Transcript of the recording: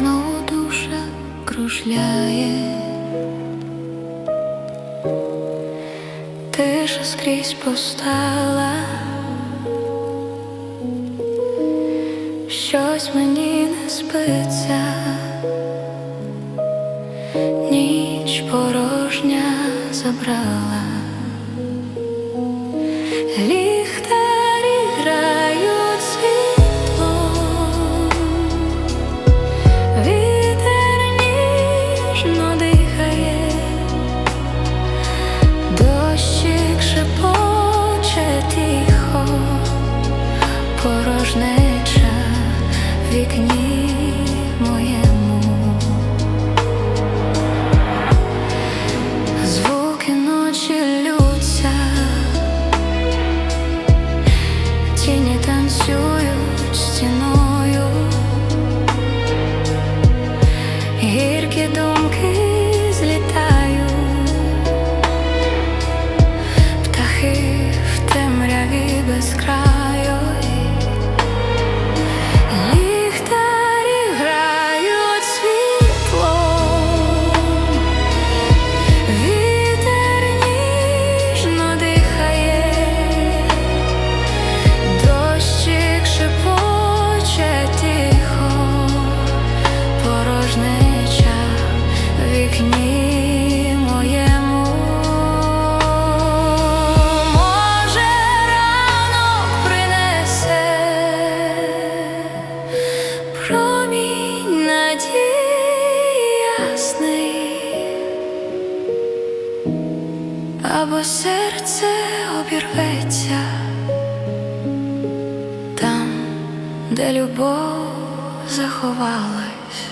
знову душа кружляє, тиша скрізь постала, щось мені не спиться, ніч порожня забрала. Гіркі думки або серце обірветься там, де любов заховалась.